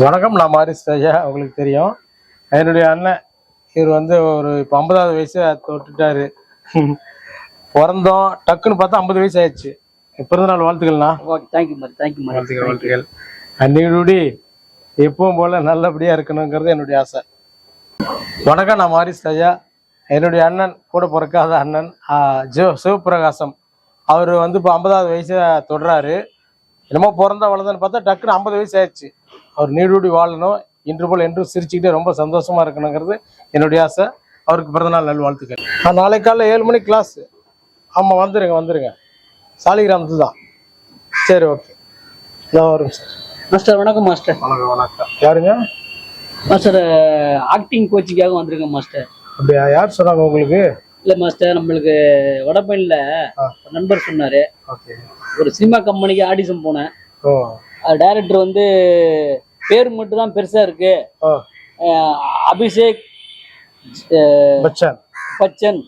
வணக்கம் நான் மாரிஸ் ஐயா உங்களுக்கு தெரியும். என்னுடைய அண்ணன் இவர் வந்து ஒரு இப்போ ஐம்பதாவது வயசு தொட்டுட்டாரு. பிறந்தோம் டக்குன்னு பார்த்தா ஐம்பது வயசு ஆயிடுச்சு. பிறந்த நாள் வாழ்த்துக்கள்ண்ணா. ஓகே தேங்க்யூ மாதிரி தேங்க்யூ மாதிரி வாழ்த்துக்கள் வாழ்த்துக்கள். அன்னையோடி எப்பவும் போல நல்லபடியா இருக்கணுங்கிறது என்னுடைய ஆசை. வணக்கம் நான் மாரிஸ் ஐயா என்னுடைய அண்ணன் கூட பிறக்காத அண்ணன் ஜோ சிவபிரகாசம். அவர் வந்து இப்போ ஐம்பதாவது வயசை தொடுறாரு. என்னமோ பிறந்தா வளர்ந்தான்னு பார்த்தா டக்குன்னு ஐம்பது வயசு ஆயிடுச்சு. அவர் நீடூடி வாழணும். இன்று போல் என்றும் சிரிச்சுக்கிட்டே ரொம்ப சந்தோஷமா இருக்கணுங்கிறது என்னுடைய ஆசை. அவருக்கு பிறந்தநாள் நல்வாழ்த்துக்கள். நாளைக்கு காலைல ஏழு மணிக்கு கிளாஸ் ஆமாம் வந்துருங்க வந்துருங்க. சாலிகிராமத்து தான். சரி ஓகே நான் வரும் சார் மாஸ்டர் வணக்கம் மாஸ்டர் வணக்கம் வணக்கம். யாருங்க? மாஸ்டர் ஆக்டிங் கோச்சிங்காக வந்திருக்கேன் மாஸ்டர் அப்படியா? யார் சொன்னாங்க உங்களுக்கு? இல்ல மாஸ்டர் நம்மளுக்கு. ஒரு நண்பர் சொன்னாரு. ஓகே ஒரு சினிமா கம்பெனிக்கு ஆடிஷன் போனேன். ஓ. டைரக்டர் வந்து பேர் மட்டும் தான் பெருசா இருக்கு. அபிஷேக் பச்சன். பச்சன்.